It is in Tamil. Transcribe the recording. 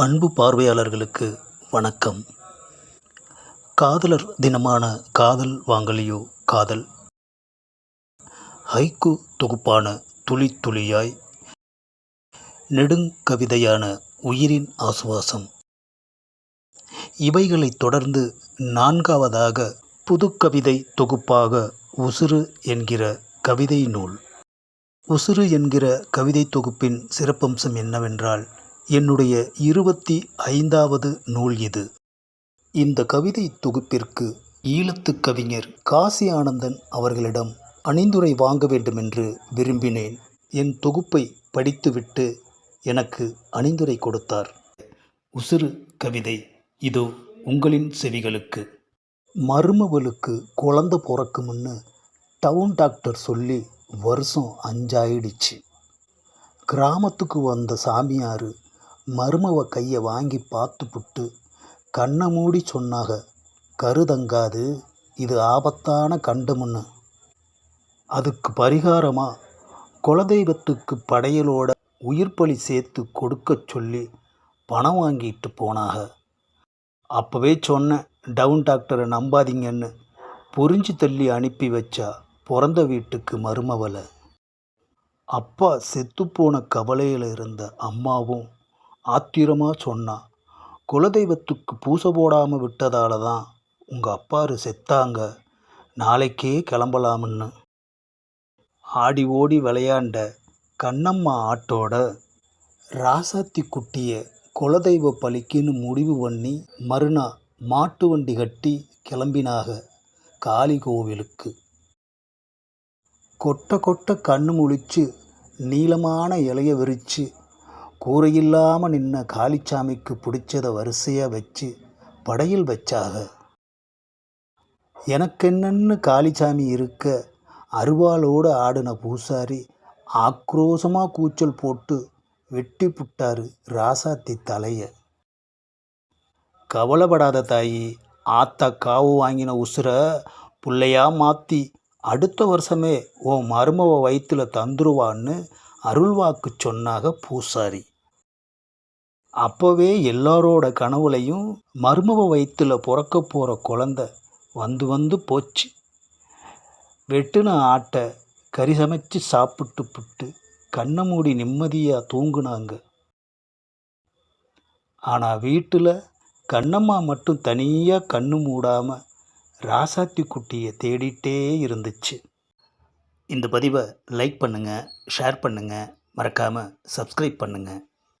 அன்பு பார்வையாளர்களுக்கு வணக்கம். காதலர் தினமான காதல் வாங்கலியோ காதல். ஹைக்கு தொகுப்பான துளி துளியாய் நெடுங்கவிதையான உயிரின் ஆசுவாசம். இவைகளைத் தொடர்ந்து நான்காவதாக புதுக்கவிதை தொகுப்பாக உசுறு என்கிற கவிதை நூல். உசுறு என்கிற கவிதை தொகுப்பின் சிறப்பம்சம் என்னவென்றால் என்னுடைய இருபத்தி ஐந்தாவது நூல் இது. இந்த கவிதை தொகுப்பிற்கு ஈழத்து கவிஞர் காசி ஆனந்தன் அவர்களிடம் அணிந்துரை வாங்க வேண்டுமென்று விரும்பினேன். என் தொகுப்பை படித்துவிட்டு எனக்கு அணிந்துரை கொடுத்தார். உசுறு கவிதை. இதோ உங்களின் செவிகளுக்கு. மருமவளுக்கு குழந்த பிறக்குமுன்னு டவுன் டாக்டர் சொல்லி வருஷம் அஞ்சாயிடுச்சு. கிராமத்துக்கு வந்த சாமியார் மருமவ கையை வாங்கி பார்த்துப்புட்டு கண்ணை மூடி சொன்னாக கருதங்காது இது ஆபத்தான கண்டமுன்னு. அதுக்கு பரிகாரமாக குலதெய்வத்துக்கு படையலோட உயிர்ப்பலி சேர்த்து கொடுக்க சொல்லி பணம் வாங்கிட்டு போனாக. அப்போவே சொன்னேன் டவுன் டாக்டரை நம்பாதீங்கன்னு. புரிஞ்சு தள்ளி அனுப்பி வச்சா பிறந்த வீட்டுக்கு மருமவலை அப்பா செத்துப்போன கவலையில் இருந்த அம்மாவும் ஆத்திரமாக சொன்னான் குலதெய்வத்துக்கு பூசை போடாமல் விட்டதால தான் உங்கள் அப்பாரு செத்தாங்க. நாளைக்கே கிளம்பலாம்னு. ஆடி ஓடி விளையாண்ட கண்ணம்மா ஆட்டோட ராசாத்தி குட்டியை குலதெய்வ பலிக்குன்னு முடிவு பண்ணி மறுநாள் மாட்டு வண்டி கட்டி கிளம்பினாக காளி கோவிலுக்கு. கொட்ட கொட்ட கண்ணு முழிச்சு நீளமான இலைய விரித்து கூரையில்லாமல் நின்ன காளிச்சாமிக்கு பிடிச்சத வரிசையாக வச்சு படையில் வச்சாக. எனக்கென்னன்னு காளிச்சாமி இருக்க அருவாளோடு ஆடின பூசாரி ஆக்ரோஷமாக கூச்சல் போட்டு வெட்டி புட்டாரு ராசாத்தி தலைய. கவலைப்படாத தாயி ஆத்தா காவு வாங்கின உசுர புள்ளையா மாற்றி அடுத்த வருஷமே ஓ மருமவ வயிற்றுல தந்துருவான்னு அருள்வாக்கு சொன்னாக பூசாரி. அப்போவே எல்லாரோட கனவுலையும் மருமவ வயிற்றில் பிறக்க போகிற குழந்த வந்து வந்து போச்சு. வெட்டுன ஆட்டை கறி சமைச்சு சாப்பிட்டு புட்டு கண்ணை மூடி நிம்மதியாக தூங்குனாங்க. ஆனால் வீட்டில் கண்ணம்மா மட்டும் தனியாக கண்ணு மூடாமல் ராசாத்தி குட்டியை தேடிட்டே இருந்துச்சு. இந்த பதிவை லைக் பண்ணுங்கள் ஷேர் பண்ணுங்கள் மறக்காமல் சப்ஸ்கிரைப் பண்ணுங்கள்